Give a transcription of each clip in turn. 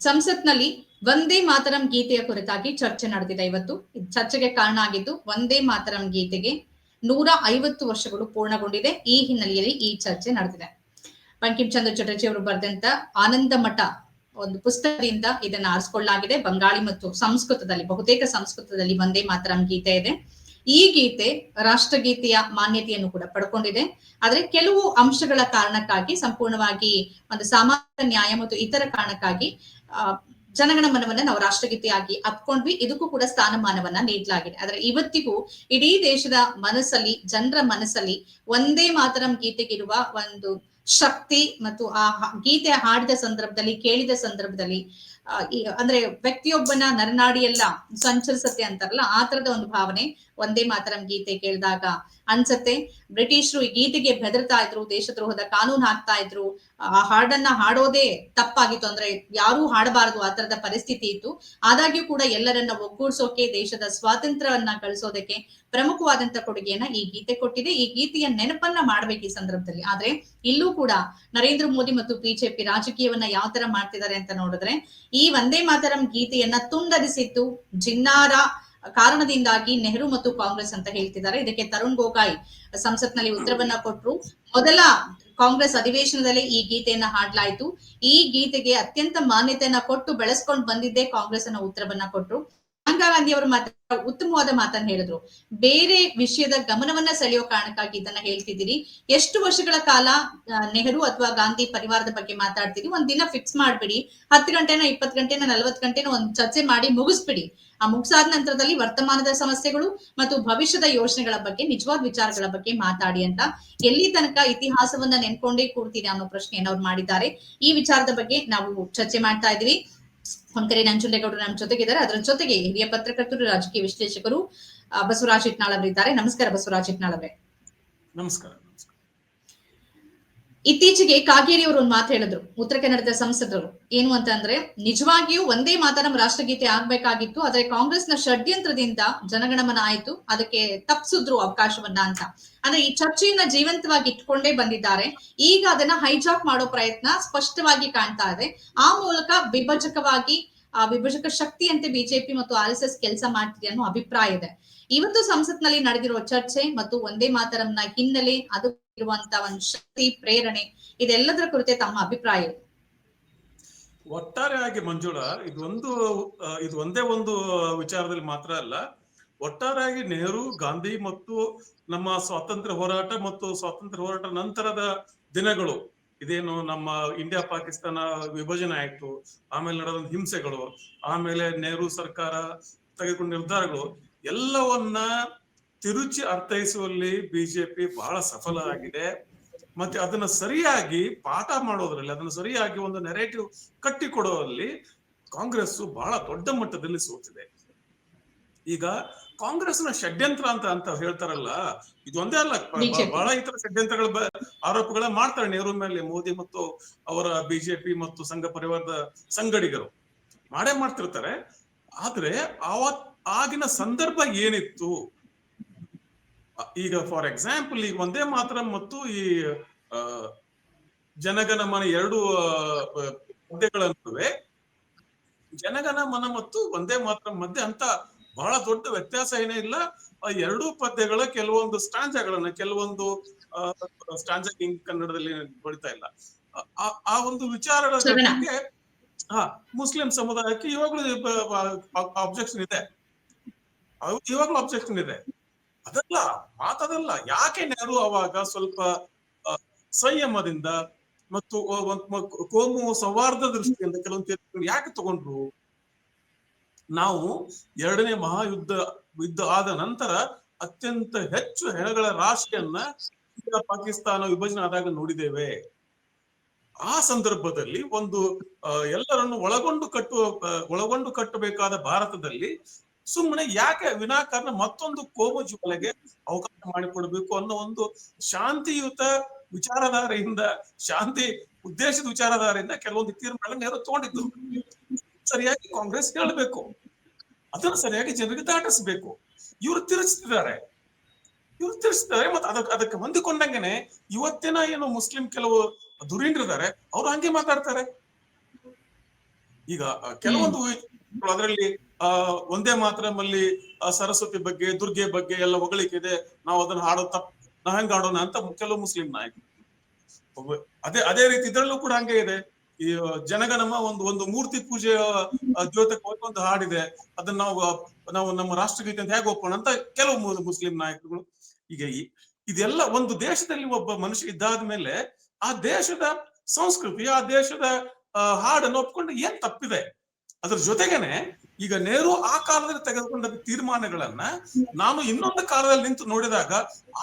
ಸಂಸತ್ನಲ್ಲಿ ವಂದೇ ಮಾತರಂ ಗೀತೆಯ ಕುರಿತಾಗಿ ಚರ್ಚೆ ನಡೆದಿದೆ ಇವತ್ತು. ಚರ್ಚೆಗೆ ಕಾರಣ ಆಗಿದ್ದು, ವಂದೇ ಮಾತರಂ ಗೀತೆಗೆ ನೂರ ಐವತ್ತು ವರ್ಷಗಳು ಪೂರ್ಣಗೊಂಡಿದೆ. ಈ ಹಿನ್ನೆಲೆಯಲ್ಲಿ ಈ ಚರ್ಚೆ ನಡೆದಿದೆ. ಬಂಕಿಂ ಚಂದ್ರ ಚಟರ್ಜಿ ಅವರು ಬರೆದಂತ ಆನಂದ ಮಠ ಒಂದು ಪುಸ್ತಕದಿಂದ ಇದನ್ನ ಆರಿಸಿಕೊಳ್ಳಲಾಗಿದೆ. ಬಂಗಾಳಿ ಮತ್ತು ಸಂಸ್ಕೃತದಲ್ಲಿ, ಬಹುತೇಕ ಸಂಸ್ಕೃತದಲ್ಲಿ ವಂದೇ ಮಾತರಂ ಗೀತೆ ಇದೆ. ಈ ಗೀತೆ ರಾಷ್ಟ್ರಗೀತೆಯ ಮಾನ್ಯತೆಯನ್ನು ಕೂಡ ಪಡ್ಕೊಂಡಿದೆ. ಆದ್ರೆ ಕೆಲವು ಅಂಶಗಳ ಕಾರಣಕ್ಕಾಗಿ, ಸಂಪೂರ್ಣವಾಗಿ ಒಂದು ಸಾಮಾಜಿಕ ನ್ಯಾಯ ಮತ್ತು ಇತರ ಕಾರಣಕ್ಕಾಗಿ ಜನಗಣ ಮನವನ್ನ ನಾವು ರಾಷ್ಟ್ರಗೀತೆಯಾಗಿ ಅಪ್ಕೊಂಡ್ವಿ ಇದಕ್ಕೂ ಕೂಡ ಸ್ಥಾನಮಾನವನ್ನ ನೀಡಲಾಗಿದೆ. ಆದ್ರೆ ಇವತ್ತಿಗೂ ಇಡೀ ದೇಶದ ಮನಸ್ಸಲ್ಲಿ, ಜನರ ಮನಸ್ಸಲ್ಲಿ ಒಂದೇ ಮಾತರಂ ಗೀತೆಗಿರುವ ಒಂದು ಶಕ್ತಿ ಮತ್ತು ಆ ಗೀತೆ ಹಾಡಿದ ಸಂದರ್ಭದಲ್ಲಿ, ಕೇಳಿದ ಸಂದರ್ಭದಲ್ಲಿ ಅಂದ್ರೆ ವ್ಯಕ್ತಿಯೊಬ್ಬನ ನರನಾಡಿಯೆಲ್ಲ ಸಂಚರಿಸತ್ತೆ ಅಂತಾರಲ್ಲ, ಆ ತರದ ಒಂದು ಭಾವನೆ ಒಂದೇ ಮಾತರಂ ಗೀತೆ ಕೇಳಿದಾಗ ಅನ್ಸತ್ತೆ. ಬ್ರಿಟಿಷರು ಈ ಗೀತೆಗೆ ಬೆದರ್ತಾ ಇದ್ರು, ದೇಶದ್ರೋಹದ ಕಾನೂನು ಹಾಕ್ತಾ ಇದ್ರು. ಆ, ಹಾಡನ್ನ ಹಾಡೋದೇ ತಪ್ಪಾಗಿತ್ತು, ಅಂದ್ರೆ ಯಾರೂ ಹಾಡಬಾರದು ಆ ತರದ ಪರಿಸ್ಥಿತಿ ಇತ್ತು. ಆದಾಗ್ಯೂ ಕೂಡ ಎಲ್ಲರನ್ನ ಒಗ್ಗೂಡ್ಸೋಕೆ, ದೇಶದ ಸ್ವಾತಂತ್ರ್ಯವನ್ನ ಗಳಿಸೋದಕ್ಕೆ ಪ್ರಮುಖವಾದಂತ ಕೊಡುಗೆಯನ್ನ ಈ ಗೀತೆ ಕೊಟ್ಟಿದೆ. ಈ ಗೀತೆಯ ನೆನಪನ್ನ ಮಾಡ್ಬೇಕು ಈ ಸಂದರ್ಭದಲ್ಲಿ. ಆದ್ರೆ ಇಲ್ಲೂ ಕೂಡ ನರೇಂದ್ರ ಮೋದಿ ಮತ್ತು ಬಿಜೆಪಿ ರಾಜಕೀಯವನ್ನ ಯಾವ ತರ ಮಾಡ್ತಿದ್ದಾರೆ ಅಂತ ನೋಡಿದ್ರೆ ಈ ವಂದೇ ಮಾತರಂ ಗೀತೆಯನ್ನ ತುಂಡರಿಸಿತ್ತು ಜಿನ್ನಾರ ಕಾರಣದಿಂದಾಗಿ ನೆಹರು ಮತ್ತು ಕಾಂಗ್ರೆಸ್ ಅಂತ ಹೇಳ್ತಿದ್ದಾರೆ. ಇದಕ್ಕೆ ತರುಣ್ ಗೊಗಾಯ್ ಸಂಸತ್ನಲ್ಲಿ ಉತ್ತರವನ್ನ ಕೊಟ್ರು. ಮೊದಲ ಕಾಂಗ್ರೆಸ್ ಅಧಿವೇಶನದಲ್ಲೇ ಈ ಗೀತೆಯನ್ನ ಹಾಡ್ಲಾಯ್ತು. ಈ ಗೀತೆಗೆ ಅತ್ಯಂತ ಮಾನ್ಯತೆಯನ್ನ ಕೊಟ್ಟು ಬೆಳೆಸ್ಕೊಂಡು ಬಂದಿದ್ದೇ ಕಾಂಗ್ರೆಸ್ ಅನ್ನೋ ಉತ್ತರವನ್ನ ಕೊಟ್ರು. ಗಾಂಧಿ ಅವರು ಮಾತ್ರ ಉತ್ತಮವಾದ ಮಾತನ್ನ ಹೇಳಿದ್ರು. ಬೇರೆ ವಿಷಯದ ಗಮನವನ್ನ ಸೆಳೆಯೋ ಕಾರಣಕ್ಕಾಗಿ ಇದನ್ನ ಹೇಳ್ತಿದ್ದೀರಿ. ಎಷ್ಟು ವರ್ಷಗಳ ಕಾಲ ನೆಹರು ಅಥವಾ ಗಾಂಧಿ ಪರಿವಾರದ ಬಗ್ಗೆ ಮಾತಾಡ್ತೀರಿ? ಒಂದ್ ದಿನ ಫಿಕ್ಸ್ ಮಾಡ್ಬಿಡಿ. ಹತ್ತು ಗಂಟೆನ ಇಪ್ಪತ್ತು ಗಂಟೆನ ನಲ್ವತ್ತು ಗಂಟೆನ ಒಂದ್ ಚರ್ಚೆ ಮಾಡಿ ಮುಗಿಸ್ಬಿಡಿ. ಆ ಮುಗಿಸಾದ ನಂತರದಲ್ಲಿ ವರ್ತಮಾನದ ಸಮಸ್ಯೆಗಳು ಮತ್ತು ಭವಿಷ್ಯದ ಯೋಜನೆಗಳ ಬಗ್ಗೆ, ನಿಜವಾದ ವಿಚಾರಗಳ ಬಗ್ಗೆ ಮಾತಾಡಿ ಅಂತ ಎಲ್ಲಿ ತನಕ ಇತಿಹಾಸವನ್ನ ನೆನ್ಕೊಂಡೇ ಕೂಡ್ತೀರಿ ಅನ್ನೋ ಪ್ರಶ್ನೆಯನ್ನು ಅವ್ರು ಮಾಡಿದ್ದಾರೆ. ಈ ವಿಚಾರದ ಬಗ್ಗೆ ನಾವು ಚರ್ಚೆ ಮಾಡ್ತಾ ಇದೀವಿ ಹೊಂಕರೆ ನಂಜುಂಡೇಗೌಡರು ನಮ್ಮ ಜೊತೆಗಿದ್ದಾರೆ ಅದರ ಜೊತೆಗೆ ಹಿರಿಯ ಪತ್ರಕರ್ತರು, ರಾಜಕೀಯ ವಿಶ್ಲೇಷಕರು ಬಸವರಾಜ್ ಇಟ್ನಾಳ್ ಅವರಿದ್ದಾರೆ. ನಮಸ್ಕಾರ ಬಸವರಾಜ್ ಇಟ್ನಾಳ್ ಅವರೇ. ನಮಸ್ಕಾರ. ಇತ್ತೀಚೆಗೆ ಕಾಗೇರಿ ಅವರು ಒಂದು ಮಾತು ಹೇಳಿದ್ರು, ಉತ್ತರ ಕನ್ನಡದ ಸಂಸದರು. ಏನು ಅಂತ ಅಂದ್ರೆ, ನಿಜವಾಗಿಯೂ ಒಂದೇ ಮಾತರಂ ರಾಷ್ಟ್ರಗೀತೆ ಆಗ್ಬೇಕಾಗಿತ್ತು, ಆದ್ರೆ ಕಾಂಗ್ರೆಸ್ನ ಷಡ್ಯಂತ್ರದಿಂದ ಜನಗಣಮನ ಆಯ್ತು, ಅದಕ್ಕೆ ತಪ್ಪಿಸಿದ್ರು ಅವಕಾಶವನ್ನ ಅಂತ. ಅಂದ್ರೆ ಈ ಚರ್ಚೆಯನ್ನ ಜೀವಂತವಾಗಿ ಇಟ್ಕೊಂಡೇ ಬಂದಿದ್ದಾರೆ. ಈಗ ಅದನ್ನ ಹೈಜಾಕ್ ಮಾಡೋ ಪ್ರಯತ್ನ ಸ್ಪಷ್ಟವಾಗಿ ಕಾಣ್ತಾ ಇದೆ. ಆ ಮೂಲಕ ವಿಭಜಕವಾಗಿ ಆ ವಿಭಜಕ ಶಕ್ತಿಯಂತೆ ಬಿಜೆಪಿ ಮತ್ತು ಆರ್ ಎಸ್ ಎಸ್ ಕೆಲಸ ಮಾಡ್ತಿದೆ ಅನ್ನೋ ಅಭಿಪ್ರಾಯ ಇದೆ ಇವತ್ತು ಸಂಸತ್ನಲ್ಲಿ ನಡೆದಿರುವ ಚರ್ಚೆ ಮತ್ತು ಒಂದೇ ಮಾತರಂನ ಹಿನ್ನೆಲೆ ಅದು ಇರುವಂತ ಒಂದು ಶಕ್ತಿ, ಪ್ರೇರಣೆ ಇದೆಲ್ಲದರ ಕುರಿತೆ ತಮ್ಮ ಅಭಿಪ್ರಾಯ? ಒಟ್ಟಾರೆಯಾಗಿ ಮಂಜುಳಾ, ಇದೊಂದು ಇದು ಒಂದೇ ಒಂದು ವಿಚಾರದಲ್ಲಿ ಮಾತ್ರ ಅಲ್ಲ ಒಟ್ಟಾರೆಯಾಗಿ ನೆಹರು, ಗಾಂಧಿ ಮತ್ತು ನಮ್ಮ ಸ್ವಾತಂತ್ರ್ಯ ಹೋರಾಟ ಮತ್ತು ಸ್ವಾತಂತ್ರ್ಯ ಹೋರಾಟ ನಂತರದ ದಿನಗಳು ಇದೇನು ನಮ್ಮ ಇಂಡಿಯಾ ಪಾಕಿಸ್ತಾನ ವಿಭಜನೆ ಆಯ್ತು, ಆಮೇಲೆ ನಡೆದ ಹಿಂಸೆಗಳು, ಆಮೇಲೆ ನೆಹರು ಸರ್ಕಾರ ತೆಗೆದುಕೊಂಡ ನಿರ್ಧಾರಗಳು, ಎಲ್ಲವನ್ನ ತಿರುಚಿ ಅರ್ಥೈಸುವಲ್ಲಿ ಬಿಜೆಪಿ ಬಹಳ ಸಫಲ ಆಗಿದೆ. ಮತ್ತೆ ಅದನ್ನ ಸರಿಯಾಗಿ ಪಾಠ ಮಾಡೋದ್ರಲ್ಲಿ, ಅದನ್ನ ಸರಿಯಾಗಿ ಒಂದು ನೆರೇಟಿವ್ ಕಟ್ಟಿಕೊಡುವಲ್ಲಿ ಕಾಂಗ್ರೆಸ್ ಬಹಳ ದೊಡ್ಡ ಮಟ್ಟದಲ್ಲಿ ಸೋತಿದೆ. ಈಗ ಕಾಂಗ್ರೆಸ್ನ ಷಡ್ಯಂತ್ರ ಅಂತ ಅಂತ ಹೇಳ್ತಾರಲ್ಲ ಇದೊಂದೇ ಅಲ್ಲ. ಬಹಳ ಇತರ ಷಡ್ಯಂತ್ರಗಳ ಆರೋಪಗಳ ಮಾಡ್ತಾರೆ ನೆಹರು ಮೇಲೆ ಮೋದಿ ಮತ್ತು ಅವರ ಬಿಜೆಪಿ ಮತ್ತು ಸಂಘ ಪರಿವಾರದ ಸಂಗಡಿಗರು. ಮಾಡೇ ಮಾಡ್ತಿರ್ತಾರೆ. ಆದ್ರೆ ಆವತ್ ಆಗಿನ ಸಂದರ್ಭ ಏನಿತ್ತು? ಈಗ ಫಾರ್ ಎಕ್ಸಾಂಪಲ್ ಈಗ ಒಂದೇ ಮಾತ್ರ ಮತ್ತು ಈ ಜನಗನ ಮನ ಎರಡು ಪದ್ಯಗಳ ನಡುವೆ ಜನಗಣ ಮನ ಮತ್ತು ಒಂದೇ ಮಾತ್ರ ಮಧ್ಯೆ ಅಂತ ಬಹಳ ದೊಡ್ಡ ವ್ಯತ್ಯಾಸ ಏನೇ ಇಲ್ಲ. ಎರಡೂ ಪದ್ಯಗಳ ಕೆಲವೊಂದು ಸ್ಟಾಂಜಗಳನ್ನ ಕೆಲವೊಂದು ಸ್ಟಾಂಜ ಕನ್ನಡದಲ್ಲಿ ಬಳಿತಾ ಇಲ್ಲ. ಆ- ಒಂದು ವಿಚಾರಗಳ ಜೊತೆಗೆ ಬಗ್ಗೆ ಹಾ ಮುಸ್ಲಿಂ ಸಮುದಾಯಕ್ಕೆ ಇವಾಗಲೂ ಅಬ್ಜೆಕ್ಷನ್ ಇದೆ. ಇವಾಗಲೂ ಅಬ್ಜೆಕ್ಷನ್ ಇದೆ. ಅದಲ್ಲ ಮಾತದಲ್ಲ. ಯಾಕೆ ನೆಹರು ಅವಾಗ ಸ್ವಲ್ಪ ಸಂಯಮದಿಂದ ಮತ್ತು ಕೋಮು ಸೌಹಾರ್ದ ದೃಷ್ಟಿಯಿಂದ ಕೆಲವೊಂದು ಯಾಕೆ ತಗೊಂಡ್ರು? ನಾವು ಎರಡನೇ ಮಹಾಯುದ್ಧ, ಯುದ್ಧ ಆದ ನಂತರ ಅತ್ಯಂತ ಹೆಚ್ಚು ಹೆಣಗಳ ರಾಶಿಯನ್ನ ಪಾಕಿಸ್ತಾನ ವಿಭಜನೆ ಆದಾಗ ನೋಡಿದ್ದೇವೆ. ಆ ಸಂದರ್ಭದಲ್ಲಿ ಒಂದು ಎಲ್ಲರನ್ನು ಒಳಗೊಂಡು ಕಟ್ಟುವ ಒಳಗೊಂಡು ಕಟ್ಟಬೇಕಾದ ಭಾರತದಲ್ಲಿ ಸುಮ್ಮನೆ ಯಾಕೆ ವಿನಾಕಾರಣ ಮತ್ತೊಂದು ಕೋಮು ಜ್ವಾಲೆಗೆ ಅವಕಾಶ ಮಾಡಿಕೊಡ್ಬೇಕು ಅನ್ನೋ ಒಂದು ಶಾಂತಿಯುತ ವಿಚಾರಧಾರೆಯಿಂದ, ಶಾಂತಿ ಉದ್ದೇಶದ ವಿಚಾರಧಾರೆಯಿಂದ ಕೆಲವೊಂದು ತೀರ್ಮಾನ ಯಾರು ತಗೊಂಡಿದ್ದು. ಸರಿಯಾಗಿ ಕಾಂಗ್ರೆಸ್ ಹೇಳಬೇಕು. ಅದನ್ನು ಸರಿಯಾಗಿ ಜನರಿಗೆ ದಾಟಿಸ್ಬೇಕು. ಇವರು ತಿರುಚಿದ್ದಾರೆ ಇವ್ರು ತಿರುಚಿದ್ದಾರೆ ಮತ್ತೆ ಅದಕ್ಕೆ ಅದಕ್ಕೆ ಹೊಂದಿಕೊಂಡಂಗೆನೆ ಇವತ್ತಿನ ಏನು ಮುಸ್ಲಿಂ ಕೆಲವು ದುರೀಂದ್ರಿದ್ದಾರೆ ಅವ್ರು ಹಂಗೆ ಮಾತಾಡ್ತಾರೆ. ಈಗ ಕೆಲವೊಂದು ಅದರಲ್ಲಿ ಒಂದೇ ಮಾತ್ರಮಲ್ಲಿ ಸರಸ್ವತಿ ಬಗ್ಗೆ ದುರ್ಗೆ ಬಗ್ಗೆ ಎಲ್ಲ ಹೊಗಳಿಕೆ ಇದೆ. ನಾವು ಅದನ್ನ ಹಾಡೋ ತಪ್ಪ ನಾವ್ ಹೆಂಗ್ ಆಡೋಣ ಅಂತ ಕೆಲವು ಮುಸ್ಲಿಂ ನಾಯಕ ಅದೇ ಅದೇ ರೀತಿ ಇದ್ರಲ್ಲೂ ಕೂಡ ಹಂಗೆ ಇದೆ. ಈ ಜನಗಣಮ ಒಂದು ಒಂದು ಮೂರ್ತಿ ಪೂಜೆಯ ದ್ಯೋತಕ್ಕೆ ಒಂದು ಹಾಡಿದೆ. ಅದನ್ನ ನಾವು ನಾವು ನಮ್ಮ ರಾಷ್ಟ್ರಗೀತೆ ಅಂತ ಹೇಗೆ ಒಪ್ಪೋಣ ಅಂತ ಕೆಲವು ಮುಸ್ಲಿಂ ನಾಯಕರುಗಳು ಈಗ ಇದೆಲ್ಲ ಒಂದು ದೇಶದಲ್ಲಿ ಒಬ್ಬ ಮನುಷ್ಯ ಇದ್ದಾದ ಮೇಲೆ ಆ ದೇಶದ ಸಂಸ್ಕೃತಿ, ಆ ದೇಶದ ಹಾಡನ್ನು ಒಪ್ಕೊಂಡು ಏನ್ ತಪ್ಪಿದೆ? ಅದ್ರ ಜೊತೆಗೇನೆ ಈಗ ನೆಹರು ಆ ಕಾಲದಲ್ಲಿ ತೆಗೆದುಕೊಂಡ ತೀರ್ಮಾನಗಳನ್ನ ನಾನು ಇನ್ನೊಂದು ಕಾಲದಲ್ಲಿ ನಿಂತು ನೋಡಿದಾಗ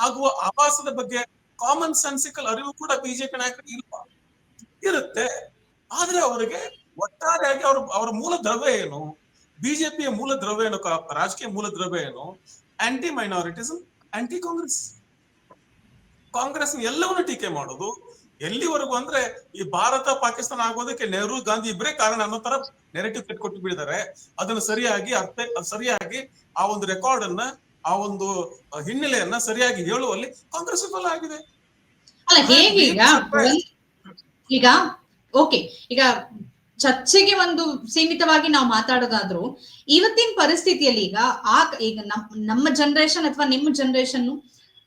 ಆಗುವ ಆವಾಸದ ಬಗ್ಗೆ ಕಾಮನ್ ಸೆನ್ಸಿಕಲ್ ಅರಿವು ಕೂಡ ಬಿಜೆಪಿ ನಾಯಕರಿಗೆ ಇಲ್ವಾ? ಇರುತ್ತೆ. ಆದ್ರೆ ಅವರಿಗೆ ಒಟ್ಟಾರೆಯಾಗಿ ಅವ್ರ ಅವರ ಮೂಲ ದ್ರವ್ಯ ಏನು? ಬಿಜೆಪಿಯ ಮೂಲ ದ್ರವ್ಯ ಏನು? ರಾಜಕೀಯ ಮೂಲ ದ್ರವ್ಯ ಏನು? Anti minoritism anti Congress Congress ಎಲ್ಲವನ್ನೂ ಟೀಕೆ ಮಾಡೋದು. ಎಲ್ಲಿವರೆಗೂ ಅಂದ್ರೆ ಈ ಭಾರತ ಪಾಕಿಸ್ತಾನ ಆಗೋದಕ್ಕೆ ನೆಹರು ಗಾಂಧಿ ಇಬ್ಬರೇ ಕಾರಣ ಅನ್ನೋ ತರ ನೆರೆಟಿವ್ ಕಟ್ಕೊಟ್ಟು ಬಿಡಿದ್ದಾರೆ ಅದನ್ನು ಸರಿಯಾಗಿ ಅರ್ಥ ಸರಿಯಾಗಿ ಆ ಒಂದು ರೆಕಾರ್ಡ್ ಅನ್ನ ಆ ಒಂದು ಹಿನ್ನೆಲೆಯನ್ನ ಸರಿಯಾಗಿ ಹೇಳುವಲ್ಲಿ ಕಾಂಗ್ರೆಸ್ ವಿಫಲ ಆಗಿದೆ. ಈಗ ಓಕೆ ಈಗ ಚರ್ಚೆಗೆ ಒಂದು ಸೀಮಿತವಾಗಿ ನಾವು ಮಾತಾಡೋದಾದ್ರೂ ಇವತ್ತಿನ ಪರಿಸ್ಥಿತಿಯಲ್ಲಿ ಈಗ ಆ, ಈಗ ನಮ್, ನಮ್ಮ ಜನರೇಷನ್ ಅಥವಾ ನಿಮ್ಮ ಜನರೇಷನ್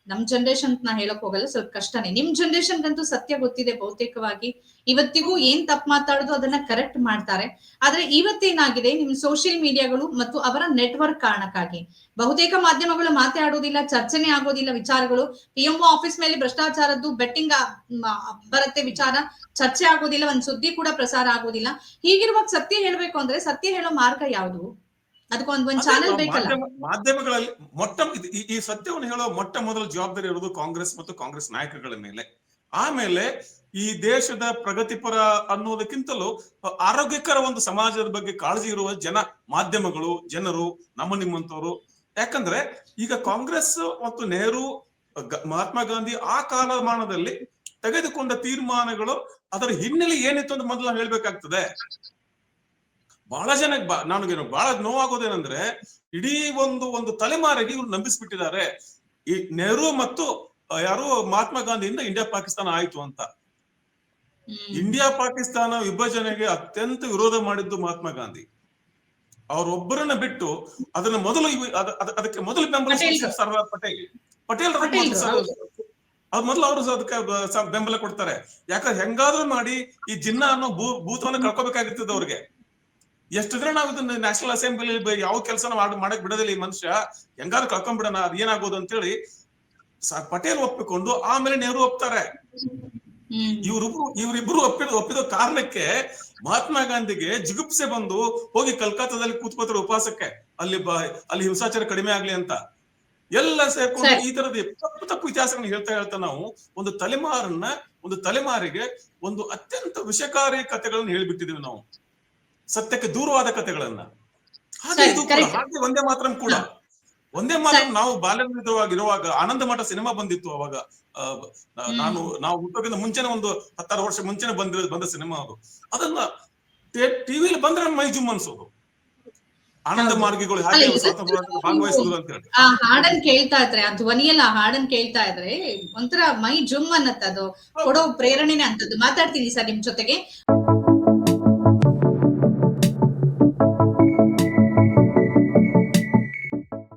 ನಮ್ ಜನರೇಷನ್ ನಾ ಹೇಳಕ್ ಹೋಗಲ್ಲ, ಸ್ವಲ್ಪ ಕಷ್ಟನೇ. ನಿಮ್ ಜನರೇಷನ್ಗಂತೂ ಸತ್ಯ ಗೊತ್ತಿದೆ ಬಹುತೇಕವಾಗಿ. ಇವತ್ತಿಗೂ ಏನ್ ತಪ್ಪು ಮಾತಾಡೋದು ಅದನ್ನ ಕರೆಕ್ಟ್ ಮಾಡ್ತಾರೆ. ಆದ್ರೆ ಇವತ್ತೇನಾಗಿದೆ, ನಿಮ್ ಸೋಷಿಯಲ್ ಮೀಡಿಯಾಗಳು ಮತ್ತು ಅವರ ನೆಟ್ವರ್ಕ್ ಕಾರಣಕ್ಕಾಗಿ. ಬಹುತೇಕ ಮಾಧ್ಯಮಗಳು ಮಾತಾಡೋದಿಲ್ಲ ಚರ್ಚೆನೆ ಆಗೋದಿಲ್ಲ ವಿಚಾರಗಳು. ಪಿಎಂಒ ಆಫೀಸ್ ಮೇಲೆ ಭ್ರಷ್ಟಾಚಾರದ್ದು ಬೆಟ್ಟಿಂಗ್ ಬರುತ್ತೆ ವಿಚಾರ. ಚರ್ಚೆ ಆಗೋದಿಲ್ಲ, ಒಂದ್ ಸುದ್ದಿ ಕೂಡ ಪ್ರಸಾರ ಆಗೋದಿಲ್ಲ. ಹೀಗಿರುವಾಗ ಸತ್ಯ ಹೇಳ್ಬೇಕು ಅಂದ್ರೆ, ಸತ್ಯ ಹೇಳೋ ಮಾರ್ಗ ಯಾವುದು? ಅದಕ್ಕೊಂದ್ ಒಂದ್ ಚಾನೆಲ್ ಬೇಕಲ್ಲ. ಮಾಧ್ಯಮಗಳಲ್ಲಿ ಮೊಟ್ಟ ಈ- ಸತ್ಯವನ್ನು ಹೇಳೋ ಮೊಟ್ಟ ಮೊದಲ ಜವಾಬ್ದಾರಿ ಇರೋದು ಕಾಂಗ್ರೆಸ್ ಮತ್ತು ಕಾಂಗ್ರೆಸ್ ನಾಯಕಗಳ ಮೇಲೆ. ಆಮೇಲೆ ಈ ದೇಶದ ಪ್ರಗತಿಪರ ಅನ್ನೋದಕ್ಕಿಂತಲೂ ಆರೋಗ್ಯಕರ ಒಂದು ಸಮಾಜದ ಬಗ್ಗೆ ಕಾಳಜಿ ಇರುವ ಜನ ಮಾಧ್ಯಮಗಳು ಜನರು ನಮ್ಮ ನಿಮ್ಮಂತವರು. ಯಾಕಂದ್ರೆ ಈಗ ಕಾಂಗ್ರೆಸ್ ಮತ್ತು ನೆಹರು ಮಹಾತ್ಮ ಗಾಂಧಿ ಆ ಕಾಲಮಾನದಲ್ಲಿ ತೆಗೆದುಕೊಂಡ ತೀರ್ಮಾನಗಳು ಅದರ ಹಿನ್ನೆಲೆ ಏನಿತ್ತು ಅಂತ ಮೊದಲು ಹೇಳ್ಬೇಕಾಗ್ತದೆ. ಬಹಳ ಜನಕ್ಕೆ ಬಾ ನನಗೇನು ಬಹಳ ನೋವಾಗೋದೇನಂದ್ರೆ ಇಡೀ ಒಂದು ಒಂದು ತಲೆಮಾರಿಗೆ ಇವ್ರು ನಂಬಿಸ್ಬಿಟ್ಟಿದ್ದಾರೆ. ಈ ನೆಹರು ಮತ್ತು ಯಾರು ಮಹಾತ್ಮ ಗಾಂಧಿಯಿಂದ ಇಂಡಿಯಾ ಪಾಕಿಸ್ತಾನ ಆಯ್ತು ಅಂತ. ಇಂಡಿಯಾ ಪಾಕಿಸ್ತಾನ ವಿಭಜನೆಗೆ ಅತ್ಯಂತ ವಿರೋಧ ಮಾಡಿದ್ದು ಮಹಾತ್ಮ ಗಾಂಧಿ. ಅವರೊಬ್ಬರನ್ನ ಬಿಟ್ಟು ಅದನ್ನ ಮೊದಲು ಅದಕ್ಕೆ ಮೊದಲು ಬೆಂಬಲ ಸರ್ದಾರ್ ಪಟೇಲ್. ಪಟೇಲ್ ಅದ್ ಮೊದಲು ಅವರು ಅದಕ್ಕೆ ಬೆಂಬಲ ಕೊಡ್ತಾರೆ. ಯಾಕಂದ್ರೆ ಹೆಂಗಾದ್ರೂ ಮಾಡಿ ಈ ಜಿನ್ನ ಅನ್ನೋ ಭೂ ಭೂತವನ್ನ ಕಳ್ಕೊಬೇಕಾಗಿರ್ತದೆ ಅವ್ರಿಗೆ. ಎಷ್ಟು ದಿನ ನಾವು ಇದನ್ನ ನ್ಯಾಷನಲ್ ಅಸೆಂಬ್ಲಿ ಯಾವ ಕೆಲಸ ಮಾಡಕ್ ಬಿಡೋದಿಲ್ಲ ಈ ಮನುಷ್ಯ? ಹೆಂಗಾದ್ರು ಕಳ್ಕೊಂಡ್ಬಿಡೋಣ ಅದ್ ಏನಾಗೋದು ಅಂತೇಳಿ ಸ- ಪಟೇಲ್ ಒಪ್ಪಿಕೊಂಡು ಆಮೇಲೆ ನೆಹರು ಒಪ್ತಾರೆ. ಇವ್ರಿಬ್ರು ಇವರಿಬ್ರು ಒಪ್ಪಿದ ಒಪ್ಪಿದ ಕಾರಣಕ್ಕೆ ಮಹಾತ್ಮ ಗಾಂಧಿಗೆ ಜಿಗುಪ್ಸೆ ಬಂದು ಹೋಗಿ ಕಲ್ಕತ್ತಾದಲ್ಲಿ ಕೂತ್ಕೋತಾರೆ ಉಪವಾಸಕ್ಕೆ. ಅಲ್ಲಿ ಅಲ್ಲಿ ಹಿಂಸಾಚಾರ ಕಡಿಮೆ ಆಗ್ಲಿ ಅಂತ. ಎಲ್ಲ ಸೇರ್ಕೊಂಡು ಈ ತರದ ತಪ್ಪು ತಪ್ಪು ಇತಿಹಾಸಗಳನ್ನ ಹೇಳ್ತಾ ಹೇಳ್ತಾ ನಾವು ಒಂದು ತಲೆಮಾರನ್ನ ಒಂದು ತಲೆಮಾರಿಗೆ ಒಂದು ಅತ್ಯಂತ ವಿಷಕಾರಿ ಕಥೆಗಳನ್ನ ಹೇಳ್ಬಿಟ್ಟಿದೀವಿ ನಾವು. ಸತ್ಯಕ್ಕೆ ದೂರವಾದ ಕಥೆಗಳನ್ನ. ಹಾಗೆ ಇದು ಕೂಡ ಹಾಗೆ ಒಂದೇ ಮಾತ್ರ ಕೂಡ. ಒಂದೇ ಮಾತ್ರ ನಾವು ಬಾಲ್ಯವಿರುವಾಗ ಆನಂದ ಮಠ ಸಿನಿಮಾ ಬಂದಿತ್ತು ಅವಾಗ. ನಾನು ನಾವು ಹುಟ್ಟೋಕಿಂತ ಮುಂಚೆನೆ ಒಂದು ಹತ್ತಾರು ವರ್ಷ ಮುಂಚೆನೆ ಬಂದಿರೋ ಬಂದ ಸಿನಿಮಾ ಅದು. ಅದನ್ನ ಟಿವಿಲಿ ಬಂದ್ರೆ ಮೈ ಜುಮ್ ಅನ್ಸೋದು ಆನಂದ. ಮಾರ್ಗಿಗಳು ಹಾಗೆ ಭಾಗವಹಿಸಿದ್ರು ಸ್ವಾತಂತ್ರ್ಯ ಭಾಗವಹಿಸುದು ಅಂತ ಹೇಳಿ. ಆ ಹಾಡನ್ ಕೇಳ್ತಾ ಇದ್ರೆ ಆ ಧ್ವನಿಯಲ್ಲಿ ಆ ಹಾಡನ್ ಕೇಳ್ತಾ ಇದ್ರೆ ಒಂಥರ ಮೈ ಜುಮ್ ಅನ್ನತ್ತದು ಅದು ಕೊಡೋ ಪ್ರೇರಣೆನೆ ಅಂತದ್ದು. ಮಾತಾಡ್ತೀನಿ ಸರ್ ನಿಮ್ ಜೊತೆಗೆ.